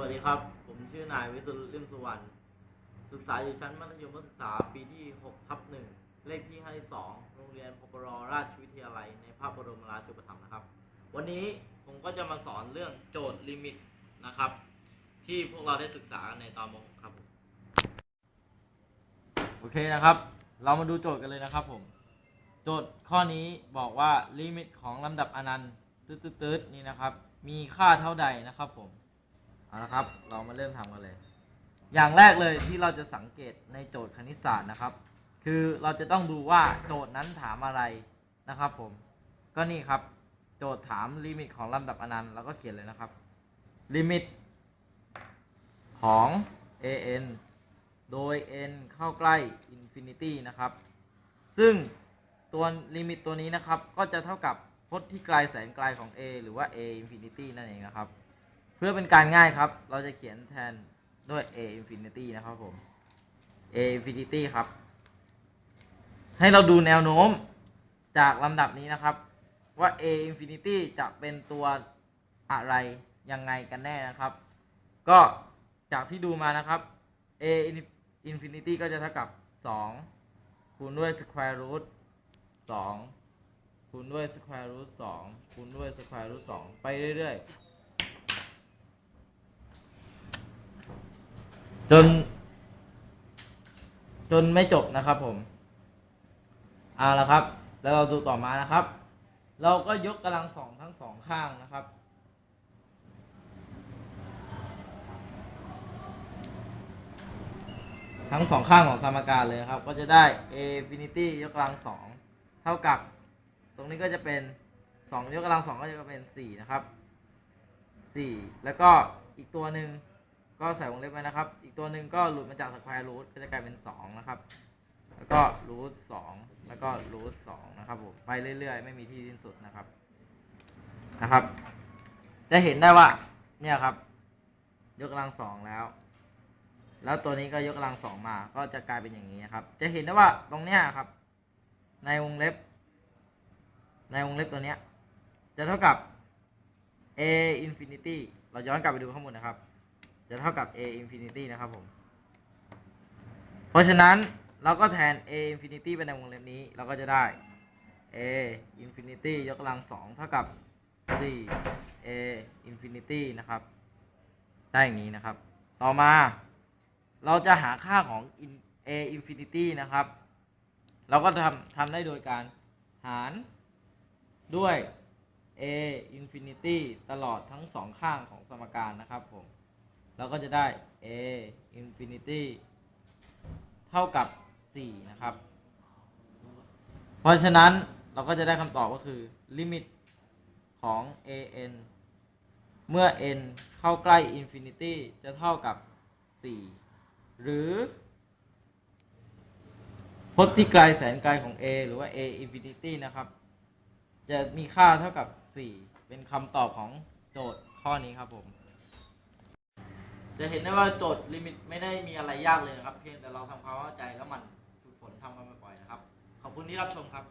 วัสดีครับ ผมชื่อนายวิสุทธิ์ลิมสุวรรณ ศึกษาอยู่ชั้นมัธยมศึกษาปีที่6ทับ1เลขที่ 52 โรงเรียนพปรราชวิทยาลัย ในพระบรมราชูปถัมภ์นะครับ วันนี้ผมก็จะมาสอนเรื่องโจทย์ลิมิตนะครับ ที่พวกเราได้ศึกษาในตอนม .6 ครับผม โอเคนะครับ เรามาดูโจทย์กันเลยนะครับผม โจทย์ข้อนี้บอกว่าลิมิตของลำดับอนันต์ตืดๆนี่นะครับ มีค่าเท่าใดนะครับผม เอาละครับ เรามาเริ่มทำกันเลย อย่างแรกเลยที่เราจะสังเกตในโจทย์คณิตศาสตร์นะครับ คือเราจะต้องดูว่าโจทย์นั้นถามอะไรนะครับผม ก็นี่ครับ โจทย์ถามลิมิตของลำดับอนันต์เราก็เขียนเลยนะครับ ลิมิตของ an โดย n เข้าใกล้ infinity นะครับ ซึ่งตัวลิมิตตัวนี้นะครับ ก็จะเท่ากับพจน์ที่ไกลแสนไกลของ a หรือว่า a infinity นั่นเองนะครับ เพื่อเป็นการง่ายครับ เราจะเขียนแทนด้วย a infinity นะครับผม a infinity ครับ ให้เราดูแนวโน้มจากลำดับนี้นะครับ ว่า a infinity จะเป็นตัวอะไรยังไงกันแน่นะครับ ก็จากที่ดูมานะครับ a infinity ก็จะเท่ากับ 2 คูณด้วย square root 2คูณด้วย square root 2คูณด้วย square root 2ไปเรื่อย ๆ จน จนไม่จบนะครับผมเอาละครับ แล้วเราดูต่อมานะครับ เราก็ยกกำลังสองทั้งสองข้างนะครับ ทั้งสองข้างของสมการเลยครับ ก็จะได้ a infinity ยกกำลังสองเท่ากับ ตรงนี้ก็จะเป็นสองยกกำลังสองก็จะเป็นสี่นะครับสี่แล้วก็อีกตัวหนึ่ง ก็ใส่วงเล็บไว้นะครับ อีกตัวหนึ่งก็หลุดมาจากสแควร์รูทก็จะกลายเป็นสองนะครับ แล้วก็รูทสองแล้วก็รูทสองนะครับผมไปเรื่อยๆ ไม่มีที่สิ้นสุดนะครับนะครับ จะเห็นได้ว่าเนี่ยครับ ยกกำลังสองแล้ว แล้วตัวนี้ก็ยกกำลังสองมา ก็จะกลายเป็นอย่างนี้นะครับ จะเห็นได้ว่าตรงเนี้ยครับ ในวงเล็บ ในวงเล็บตัวเนี้ยจะเท่ากับ a infinity เราย้อนกลับไปดูข้างบนนะครับ จะเท่ากับ a infinity นะครับผม เพราะฉะนั้นเราก็แทน a infinity ไปในวงเล็บนี้เราก็จะได้ a infinity ยกกำลังสองเท่ากับ 4 a infinity นะครับ ได้อย่างนี้นะครับ ต่อมาเราจะหาค่าของ a infinity นะครับ เราก็ทำทำได้โดยการหารด้วย a infinity ตลอดทั้งสองข้างของสมการนะครับผม เราก็จะได้ a infinity เท่ากับ 4 นะครับ เพราะฉะนั้นเราก็จะได้คำตอบก็คือ ลิมิตของ an เมื่อ n เข้าใกล้ infinity จะเท่ากับ 4 หรือพจน์ที่ไกลแสนไกลของ a หรือว่า a infinity นะครับ จะมีค่าเท่ากับ 4 เป็นคำตอบของโจทย์ข้อนี้ครับผม จะเห็นได้ว่าโจทย์ลิมิตไม่ได้มีอะไรยากเลยนะครับ เพียงแต่เราทำความเข้าใจแล้วมันฝึกฝนทำกันบ่อยๆนะครับ ขอบคุณที่รับชมครับ